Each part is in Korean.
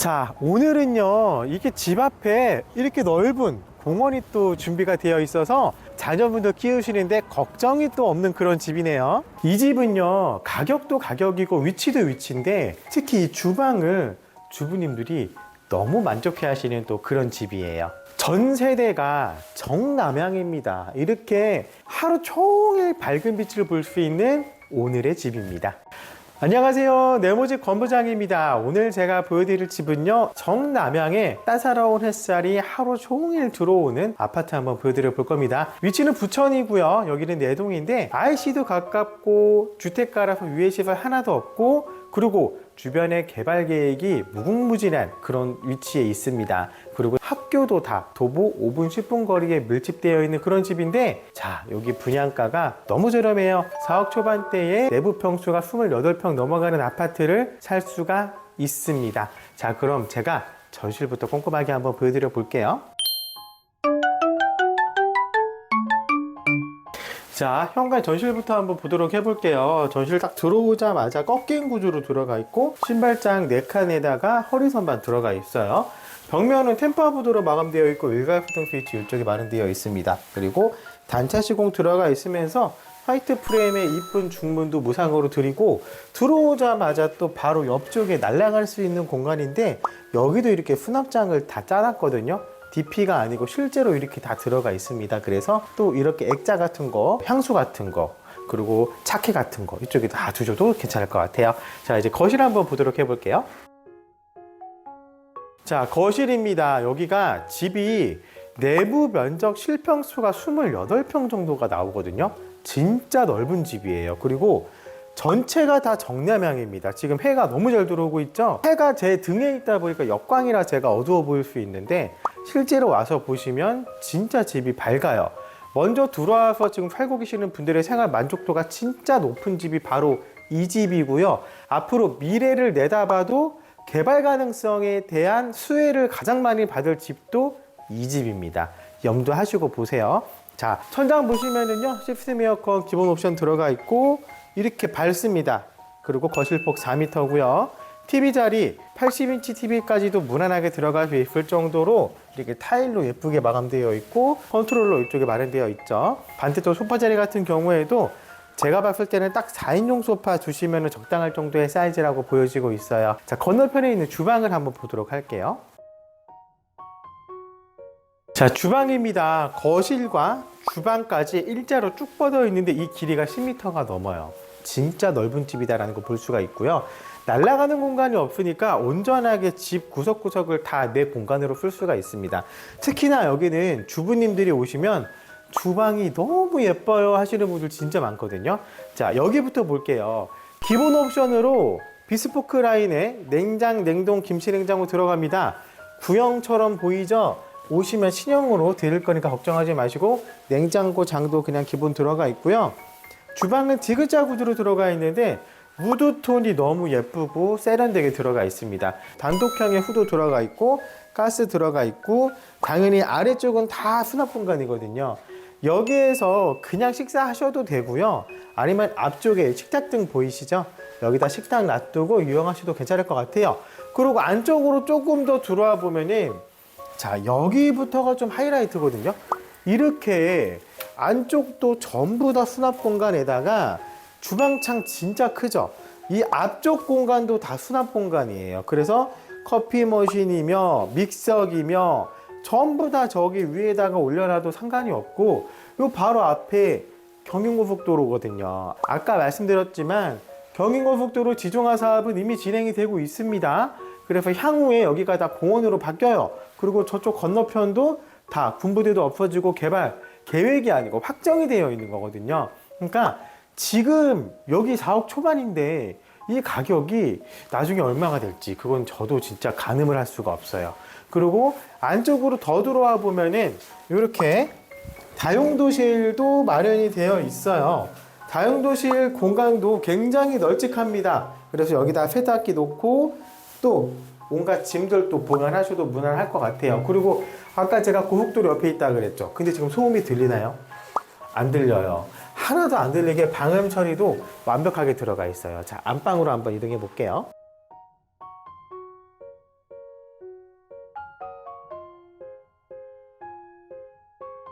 자, 오늘은요, 이게 집 앞에 이렇게 넓은 공원이 또 준비가 되어 있어서 자녀분들 키우시는데 걱정이 또 없는 그런 집이네요. 이 집은요, 가격도 가격이고 위치도 위치인데 특히 이 주방을 주부님들이 너무 만족해 하시는 또 그런 집이에요. 전 세대가 정남향입니다. 이렇게 하루 종일 밝은 빛을 볼 수 있는 오늘의 집입니다. 안녕하세요. 네모집 건부장입니다. 오늘 제가 보여드릴 집은요, 정남향에 따사로운 햇살이 하루 종일 들어오는 아파트 한번 보여드려 볼 겁니다. 위치는 부천이고요. 여기는 내동인데 IC도 가깝고 주택가라서 유해 시설 하나도 없고 그리고 주변에 개발 계획이 무궁무진한 그런 위치에 있습니다. 그리고 학 교도 다 도보 5분 10분 거리에 밀집되어 있는 그런 집인데 자 여기 분양가가 너무 저렴해요. 4억 초반대에 내부 평수가 28평 넘어가는 아파트를 살 수가 있습니다. 자 그럼 제가 전실부터 꼼꼼하게 한번 보여드려 볼게요. 자, 현관 전실부터 한번 보도록 해볼게요. 전실 딱 들어오자마자 꺾인 구조로 들어가 있고 신발장 4칸에다가 허리 선반 들어가 있어요. 벽면은 템파보드로 마감되어 있고 일괄소등 스위치 이쪽에 마련되어 있습니다. 그리고 단차 시공 들어가 있으면서 화이트 프레임에 이쁜 중문도 무상으로 드리고 들어오자마자 또 바로 옆쪽에 날아갈 수 있는 공간인데 여기도 이렇게 수납장을 다 짜놨거든요. DP가 아니고 실제로 이렇게 다 들어가 있습니다. 그래서 또 이렇게 액자 같은 거, 향수 같은 거, 그리고 차키 같은 거 이쪽에 다 두셔도 괜찮을 것 같아요. 자, 이제 거실 한번 보도록 해볼게요. 자, 거실입니다. 여기가 집이 내부 면적 실평수가 28평 정도가 나오거든요. 진짜 넓은 집이에요. 그리고 전체가 다 정남향입니다. 지금 해가 너무 잘 들어오고 있죠? 해가 제 등에 있다 보니까 역광이라 제가 어두워 보일 수 있는데 실제로 와서 보시면 진짜 집이 밝아요. 먼저 들어와서 지금 살고 계시는 분들의 생활 만족도가 진짜 높은 집이 바로 이 집이고요. 앞으로 미래를 내다봐도 개발 가능성에 대한 수혜를 가장 많이 받을 집도 이 집입니다. 염두하시고 보세요. 자, 천장 보시면은요, 시스템 에어컨 기본 옵션 들어가 있고, 이렇게 밝습니다. 그리고 거실 폭 4m고요. TV 자리 80인치 TV까지도 무난하게 들어갈 수 있을 정도로 이렇게 타일로 예쁘게 마감되어 있고 컨트롤러 이쪽에 마련되어 있죠. 반대쪽 소파 자리 같은 경우에도 제가 봤을 때는 딱 4인용 소파 주시면 적당할 정도의 사이즈라고 보여지고 있어요. 자, 건너편에 있는 주방을 한번 보도록 할게요. 자, 주방입니다. 거실과 주방까지 일자로 쭉 뻗어 있는데 이 길이가 10m가 넘어요. 진짜 넓은 집이다라는 거볼 수가 있고요. 날아가는 공간이 없으니까 온전하게 집 구석구석을 다 내 공간으로 쓸 수가 있습니다. 특히나 여기는 주부님들이 오시면 주방이 너무 예뻐요 하시는 분들 진짜 많거든요. 자, 여기부터 볼게요. 기본 옵션으로 비스포크 라인에 냉장, 냉동, 김치 냉장고 들어갑니다. 구형처럼 보이죠? 오시면 신형으로 드릴 거니까 걱정하지 마시고 냉장고 장도 그냥 기본 들어가 있고요. 주방은 디귿자 구조로 들어가 있는데 무드톤이 너무 예쁘고 세련되게 들어가 있습니다. 단독형의 후드 들어가 있고 가스 들어가 있고 당연히 아래쪽은 다 수납 공간이거든요. 여기에서 그냥 식사하셔도 되고요. 아니면 앞쪽에 식탁등 보이시죠? 여기다 식탁 놔두고 유용하셔도 괜찮을 것 같아요. 그리고 안쪽으로 조금 더 들어와 보면은 자 여기부터가 좀 하이라이트거든요. 이렇게 안쪽도 전부 다 수납 공간에다가 주방창 진짜 크죠. 이 앞쪽 공간도 다 수납 공간이에요. 그래서 커피 머신이며 믹서기며 전부 다 저기 위에다가 올려놔도 상관이 없고 요 바로 앞에 경인고속도로거든요. 아까 말씀드렸지만 경인고속도로 지중화 사업은 이미 진행이 되고 있습니다. 그래서 향후에 여기가 다 공원으로 바뀌어요. 그리고 저쪽 건너편도 다 군부대도 없어지고 개발 계획이 아니고 확정이 되어 있는 거거든요. 그러니까 지금 여기 4억 초반인데 이 가격이 나중에 얼마가 될지 그건 저도 진짜 가늠을 할 수가 없어요. 그리고 안쪽으로 더 들어와 보면은 이렇게 다용도실도 마련이 되어 있어요. 다용도실 공간도 굉장히 널찍합니다. 그래서 여기다 세탁기 놓고 또 온갖 짐들 또 보관하셔도 무난할 것 같아요. 그리고 아까 제가 고속도로 옆에 있다 그랬죠. 근데 지금 소음이 들리나요? 안 들려요. 하나도 안 들리게 방음 처리도 완벽하게 들어가 있어요. 자, 안방으로 한번 이동해 볼게요.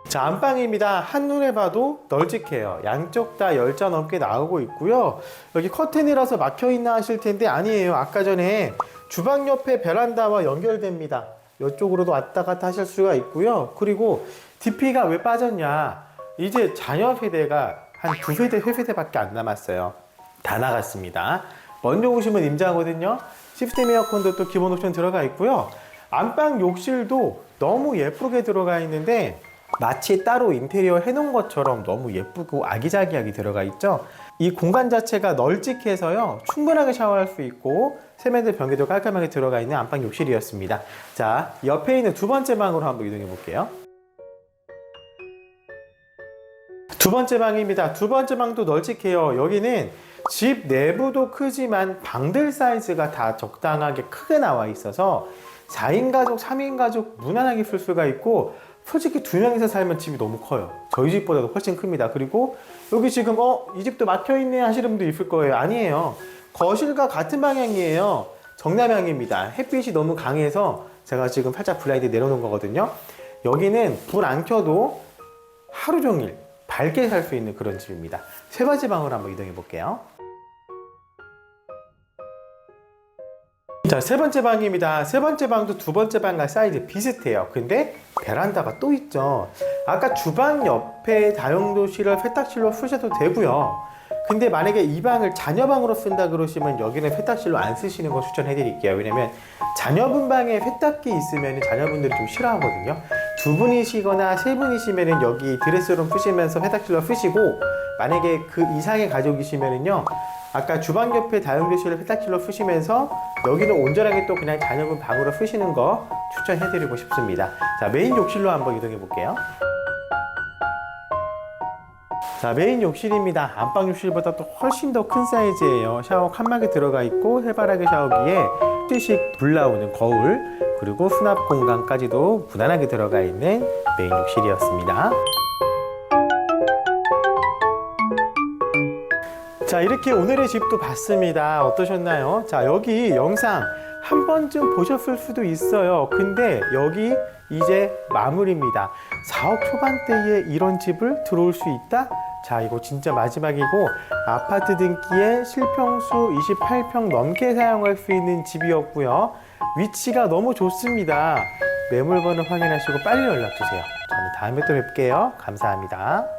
자, 안방입니다. 한눈에 봐도 널찍해요. 양쪽 다 열자 넘게 나오고 있고요. 여기 커튼이라서 막혀있나 하실 텐데 아니에요. 아까 전에 주방 옆에 베란다와 연결됩니다. 이쪽으로도 왔다 갔다 하실 수가 있고요. 그리고 DP가 왜 빠졌냐. 이제 자녀 세대가 한 두 세대, 세 세대밖에 안 남았어요. 다 나갔습니다. 먼저 오시면 임자거든요. 시스템 에어컨도 또 기본 옵션 들어가 있고요. 안방 욕실도 너무 예쁘게 들어가 있는데 마치 따로 인테리어 해놓은 것처럼 너무 예쁘고 아기자기하게 들어가 있죠. 이 공간 자체가 널찍해서요. 충분하게 샤워할 수 있고 세면대 변기도 깔끔하게 들어가 있는 안방 욕실이었습니다. 자, 옆에 있는 두 번째 방으로 한번 이동해 볼게요. 두 번째 방입니다. 두 번째 방도 널찍해요. 여기는 집 내부도 크지만 방들 사이즈가 다 적당하게 크게 나와 있어서 4인 가족, 3인 가족 무난하게 쓸 수가 있고 솔직히 두 명이서 살면 집이 너무 커요. 저희 집보다도 훨씬 큽니다. 그리고 여기 지금 어, 이 집도 막혀 있네 하시는 분도 있을 거예요. 아니에요. 거실과 같은 방향이에요. 정남향입니다. 햇빛이 너무 강해서 제가 지금 살짝 블라인드 내려놓은 거거든요. 여기는 불 안 켜도 하루 종일 밝게 살 수 있는 그런 집입니다. 세 번째 방으로 한번 이동해 볼게요. 자, 세 번째 방입니다. 세 번째 방도 두 번째 방과 사이즈 비슷해요. 근데 베란다가 또 있죠. 아까 주방 옆에 다용도실을 세탁실로 쓰셔도 되고요. 근데 만약에 이 방을 자녀방으로 쓴다 그러시면 여기는 세탁실로 안 쓰시는 거 추천해 드릴게요. 왜냐면 자녀분 방에 세탁기 있으면 자녀분들이 좀 싫어하거든요. 두 분이시거나 세 분이시면 여기 드레스룸 쓰시면서 세탁실로 쓰시고 만약에 그 이상의 가족이시면은요. 아까 주방 옆에 다용도실을 세탁실로 쓰시면서 여기는 온전하게 또 그냥 자녀분 방으로 쓰시는 거 추천해 드리고 싶습니다. 자, 메인 욕실로 한번 이동해 볼게요. 자 메인 욕실입니다. 안방 욕실보다 또 훨씬 더 큰 사이즈예요. 샤워 칸막이 들어가 있고 해바라기 샤워기에 휴식 불 나오는 거울 그리고 수납 공간까지도 무난하게 들어가 있는 메인 욕실이었습니다 자 이렇게 오늘의 집도 봤습니다. 어떠셨나요? 자 여기 영상 한 번쯤 보셨을 수도 있어요. 근데 여기 이제 마무리입니다. 4억 초반대에 이런 집을 들어올 수 있다? 자 이거 진짜 마지막이고 아파트 등기에 실평수 28평 넘게 사용할 수 있는 집이었고요. 위치가 너무 좋습니다. 매물번호 확인하시고 빨리 연락 주세요. 저는 다음에 또 뵐게요. 감사합니다